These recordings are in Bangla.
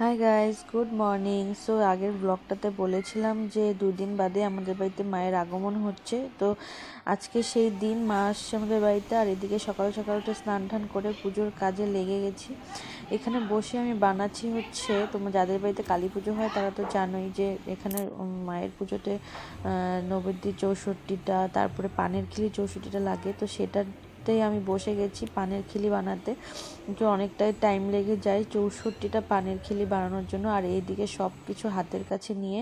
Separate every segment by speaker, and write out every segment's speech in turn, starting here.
Speaker 1: Hi guys good morning so আগের ব্লগটাতে বলেছিলাম যে দুদিন বাদে আমাদের বাড়িতে মায়ের আগমন হচ্ছে। তো, আজকে সেই দিন মা আসছে আমাদের বাড়িতে আর এদিকে সকাল সকাল উঠে স্নান টান করে পুজোর কাজে লেগে গেছি। এখানে বসে আমি বানাচ্ছি হচ্ছে, তোমার যাদের বাড়িতে কালী পুজো হয় তারা তো জানোই যে এখানে মায়ের পুজোতে নবদ্বী চৌষট্টিটা, তারপরে পানের খিলি চৌষট্টিটা লাগে। তো সেটার তেই আমি বসে গেছি পানের খিলি বানাতে। কিন্তু অনেকটাই টাইম লেগে যায় চৌষট্টিটা পানের খিলি বানানোর জন্য। আর এইদিকে সব কিছু হাতের কাছে নিয়ে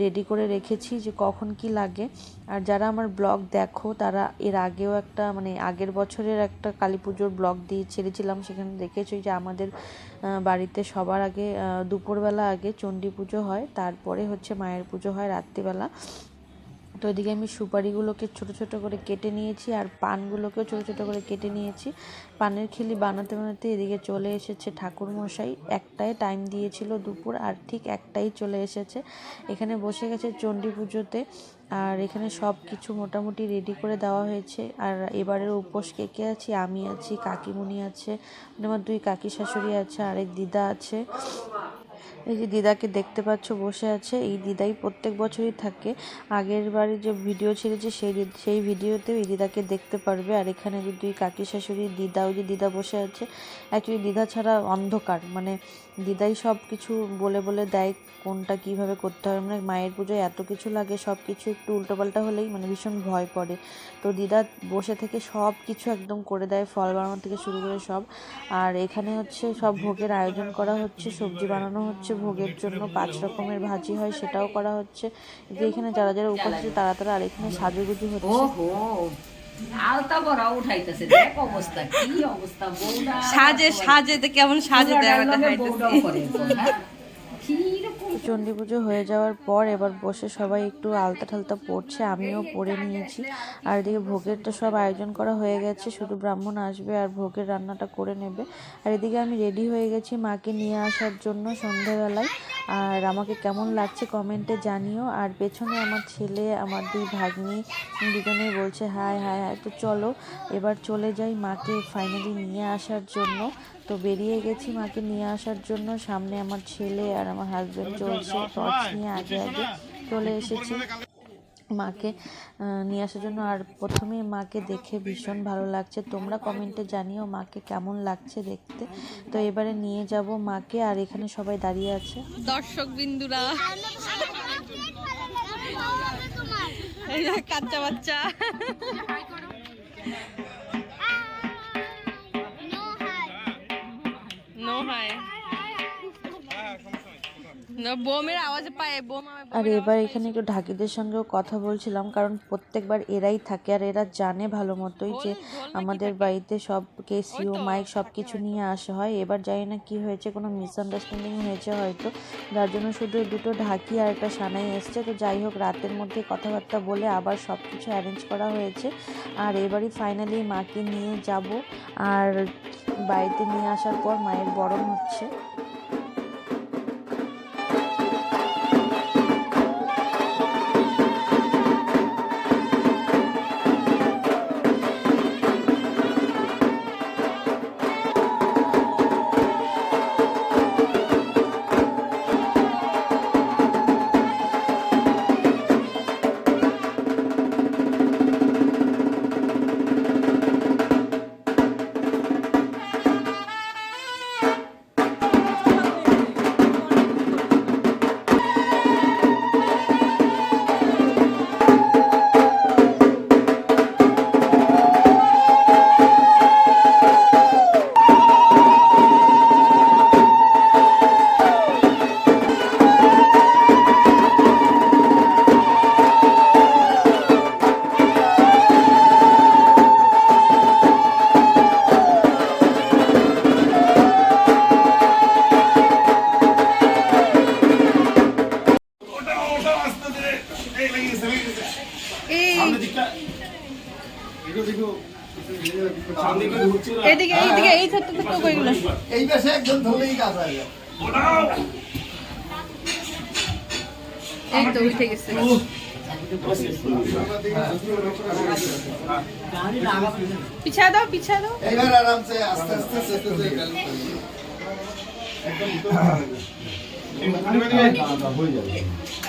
Speaker 1: রেডি করে রেখেছি যে কখন কি লাগে। আর যারা আমার ব্লগ দেখো, তারা এর আগেও একটা মানে আগের বছরের একটা কালী পুজোর ব্লগ দিয়ে ছেড়েছিলাম। সেখানে দেখেছি যে আমাদের বাড়িতে সবার আগে দুপুরবেলা আগে চণ্ডী পুজো হয়, তারপরে হচ্ছে মায়ের পুজো হয় রাত্রিবেলা। তো এদিকে আমি সুপারিগুলোকে ছোট ছোট করে কেটে নিয়েছি আর পানগুলোকেও ছোট ছোট করে কেটে নিয়েছি। পানের খিলি বানাতে বানাতে এদিকে চলে এসেছে ঠাকুর মশাই একটাই টাইম দিয়েছিল দুপুর আর ঠিক একটাই চলে এসেছে। এখানে বসে গেছে চণ্ডী পুজোতে আর এখানে সব কিছু মোটামুটি রেডি করে দেওয়া হয়েছে। আর এবারের উপোস কে কে আছি? আমি আছি, কাকিমুনি আছে মানে আমার দুই কাকি শাশুড়ি আছে, আরেক দিদা আছে। এই যে দিদাকে দেখতে পাচ্ছ, বসে আছে। এই দিদাই প্রত্যেক বছরই থাকে। আগের বারে যে ভিডিও ছেড়েছে, সেই সেই ভিডিওতেও এই দিদাকে দেখতে পারবে। আর এখানে যে দুই কাকি শাশুড়ি, দিদা, ওই যে দিদা বসে আছে অ্যাকচুয়ালি দিদা ছাড়া অন্ধকার। মানে দিদাই সব কিছু বলে বলে দেয়, কোনটা কীভাবে করতে হবে মানে মায়ের পুজোয় এত কিছু লাগে সব কিছু একটু উল্টোপাল্টা হলেই মানে ভীষণ ভয় করে তো দিদা বসে থেকে সব কিছু একদম করে দেয়, ফল বানানো থেকে শুরু করে সব। আর এখানে হচ্ছে সব ভোগের আয়োজন করা হচ্ছে, সবজি বানানো হচ্ছে ভোগের জন্য পাঁচ রকমের ভাজি হয় সেটাও করা হচ্ছে। যে এখানে যারা যারা উপস্থিত আছে তারা তারা আর এখানে সাজুগুজু হচ্ছে।
Speaker 2: আলতা বড়া উঠাইতেছে। দেখ অবস্থা কি অবস্থা বউরা
Speaker 3: সাজে সাজেতে কেমন সাজে দেখাইতেছি
Speaker 2: হ্যাঁ? কীরকম
Speaker 1: চণ্ডী পুজো হয়ে যাওয়ার পর এবার বসে সবাই একটু আলতা ঠালতা পড়ছে, আমিও পড়ে নিয়েছি। আর এদিকে ভোগের তো সব আয়োজন করা হয়ে গেছে, শুধু ব্রাহ্মণ আসবে আর ভোগের রান্নাটা করে নেবে। আর এদিকে আমি রেডি হয়ে গেছি মাকে নিয়ে আসার জন্য সন্ধেবেলায়। আর আমাকে কেমন লাগছে কমেন্টে জানিও। আর পেছনে আমার ছেলে, আমার দুই ভাগ্নি দুজনেই বলছে, হায় হায় হায়। তো চলো, এবার চলে যাই মাকে ফাইনালি নিয়ে আসার জন্য। তো বেরিয়ে গেছি মাকে নিয়ে আসার জন্য। সামনে আমার ছেলে আর আমার হাজব্যান্ড চলছে টর্চ নিয়ে আগে আগে চলে এসেছি। মাকে নিয়ে আসার জন্য। আর প্রথমেই মাকে দেখে ভীষণ ভালো লাগছে। তোমরা কমেন্টে জানিও মাকে কেমন লাগছে দেখতে। তো এবারে নিয়ে যাব মাকে আর এখানে সবাই দাঁড়িয়ে আছে।
Speaker 3: দর্শক বিন্দুরা। এই যে কাচ্চা বাচ্চা।
Speaker 1: আর এবার এখানে একটু ঢাকিদের সঙ্গেও কথা বলছিলাম কারণ প্রত্যেকবার এরাই থাকে আর এরা জানে ভালো মতোই যে আমাদের বাড়িতে সব কেসিও মাইক সব কিছু নিয়ে আসা হয়। এবার জানি না কি হয়েছে কোনো মিসআন্ডারস্ট্যান্ডিং হয়েছে হয়তো। যার জন্য শুধু দুটো ঢাকি আর একটা সানাই এসছে। তো যাই হোক রাতের মধ্যে কথাবার্তা বলে আবার সব কিছু অ্যারেঞ্জ করা হয়েছে। আর এবারই ফাইনালি মাকে নিয়ে যাব। আর বাড়িতে নিয়ে আসার পর মায়ের বরণ হচ্ছে।
Speaker 3: এদিকে এইদিকে এই কইগুলো
Speaker 4: এই পাশে একজন ধরলেই কাজ হয়ে
Speaker 3: এই তো উঠে গেছে পিছা দাও পিছা দাও
Speaker 4: এইবার আরামসে আস্তে আস্তে সেতু দিয়ে গেল
Speaker 5: একদম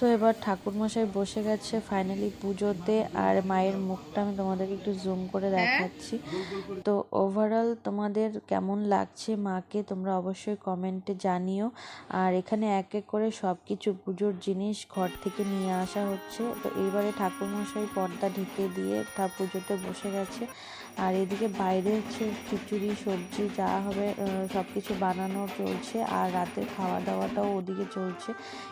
Speaker 4: হয়ে হয়ে
Speaker 1: সো এবার ঠাকুরমশাই বসে গেছে ফাইনালি পুজোতে আর মায়ের মুখটা আমি তোমাদেরকে একটু জুম করে দেখাচ্ছি। তো ওভারঅল তোমাদের কেমন লাগছে মাকে তোমরা অবশ্যই কমেন্টে জানিও। আর এখানে এক এক করে সব কিছু পুজোর জিনিস ঘর থেকে নিয়ে আসা হচ্ছে। তো এইবারে ঠাকুরমশাই পর্দা ঢেকে দিয়ে তা পুজোতে বসে গেছে। আর এদিকে বাইরে হচ্ছে খিচুড়ি, সবজি, যা হবে সব কিছু বানানো চলছে আর রাতের খাওয়া দাওয়াটাও ওদিকে চলছে।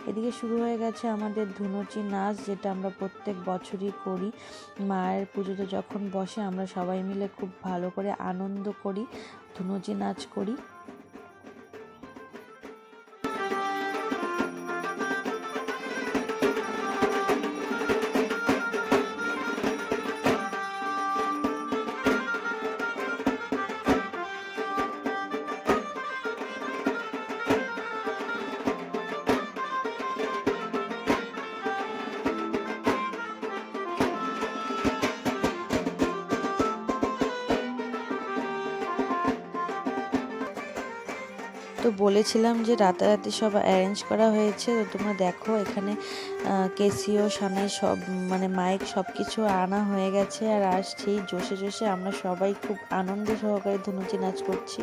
Speaker 1: এদিকে শুরু হয়ে গেছে আমাদের ধুনুচি নাচ, যেটা আমরা প্রত্যেক বছরই করি। মায়ের পুজোতে যখন বসে আমরা সবাই মিলে খুব ভালো করে আনন্দ করি, ধুনুচি নাচ করি। তো বলেছিলাম যে রাতারাতি সব অ্যারেঞ্জ করা হয়েছে। তো তোমরা দেখো, এখানে কেসিও সানাই সব মানে মাইক সব কিছু আনা হয়ে গেছে। আর আসছি, জোশে জোশে আমরা সবাই খুব আনন্দ সহকারে ধনুচি নাচ করছি।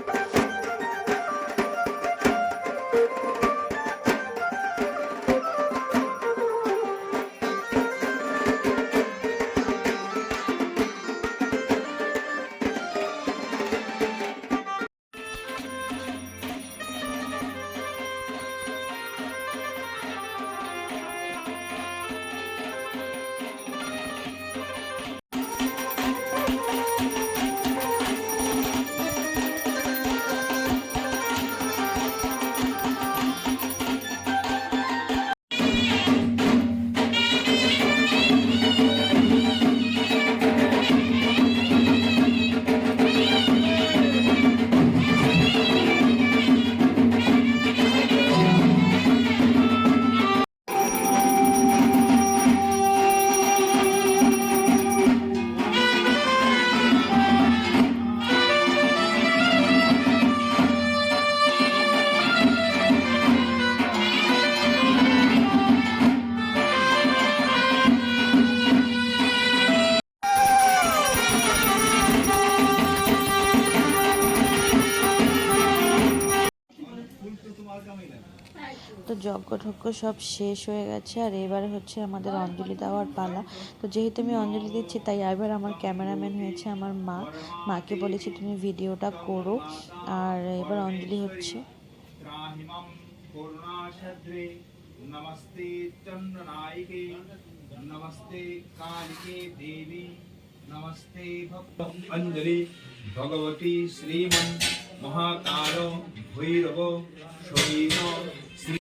Speaker 1: যজ্ঞটজ্ঞ সব শেষ হয়ে গেছে আর এবার হচ্ছে আমাদের অঞ্জলি দেওয়ার পালা। তো যেহেতু আমি অঞ্জলি দিচ্ছি, তাই এবার আমার ক্যামেরাম্যান হয়েছে আমার মা। মাকে বলেছি, তুমি ভিডিওটা করো। আর এবার অঞ্জলি হচ্ছে।
Speaker 3: অঞ্জলি, ভগবতী শ্রীমন মহাকাল ভৈরব শরীর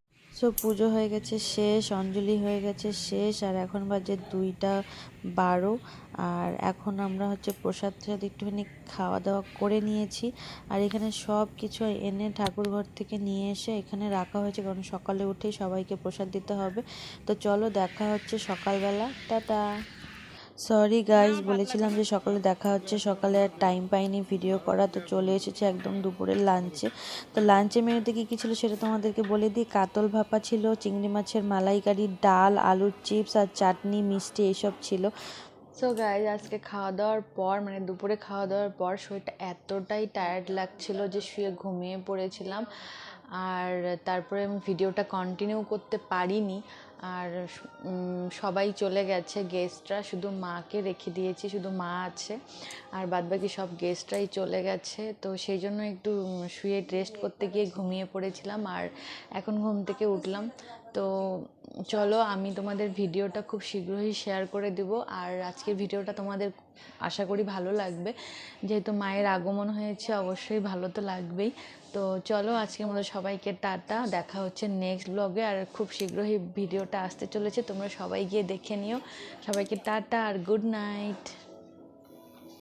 Speaker 1: সো পুজো হয়ে গেছে, শেষ, অঞ্জলি হয়ে গেছে, শেষ, আর এখন বাজে দুইটা বারো। আর এখন আমরা হচ্ছে প্রসাদ ট্রসাদ একটুখানি খাওয়া দাওয়া করে নিয়েছি। আর এখানে সব কিছু এনে ঠাকুর ঘর থেকে নিয়ে এসে এখানে রাখা হয়েছে, কারণ সকালে উঠেই সবাইকে প্রসাদ দিতে হবে। তো চলো দেখা হচ্ছে সকালবেলা। টাটা! সরি গাইজ বলেছিলাম যে সকালে দেখা হচ্ছে। সকালে আর টাইম পাইনি ভিডিও করা তো চলে এসেছে একদম দুপুরের লাঞ্চে তো লাঞ্চে মেনুতে কী কী ছিল সেটা তোমাদেরকে বলে দিই। কাতল ভাপা ছিল চিংড়ি মাছের মালাইকারি ডাল আলুর চিপস আর চাটনি মিষ্টি এইসব ছিল। সো গাইজ আজকে খাওয়া দাওয়ার পর মানে দুপুরে খাওয়া দাওয়ার পর শরীরটা এতটাই টায়ার্ড লাগছিল যে শুয়ে ঘুমিয়ে পড়েছিলাম।
Speaker 6: আর তারপরে আমি ভিডিওটা কন্টিনিউ করতে পারিনি। আর সবাই চলে গেছে গেস্টরা শুধু মাকে রেখে দিয়েছি, শুধু মা আছে। আর বাদবাকি সব গেস্টরাই চলে গেছে। তো সেই জন্য একটু শুয়ে রেস্ট করতে গিয়ে ঘুমিয়ে পড়েছিলাম। আর এখন ঘুম থেকে উঠলাম। তো চলো আমি তোমাদের ভিডিওটা খুব শীঘ্রই শেয়ার করে দেবো। আর আজকের ভিডিওটা তোমাদের আশা করি ভালো লাগবে। যেহেতু মায়ের আগমন হয়েছে, অবশ্যই ভালো তো লাগবেই। তো চলো আজকের মতো সবাইকে টাটা। দেখা হচ্ছে নেক্সট ব্লগে আর খুব শীঘ্রই ভিডিওটা আসতে চলেছে। তোমরা সবাই গিয়ে দেখে নিও। সবাইকে টাটা আর গুড নাইট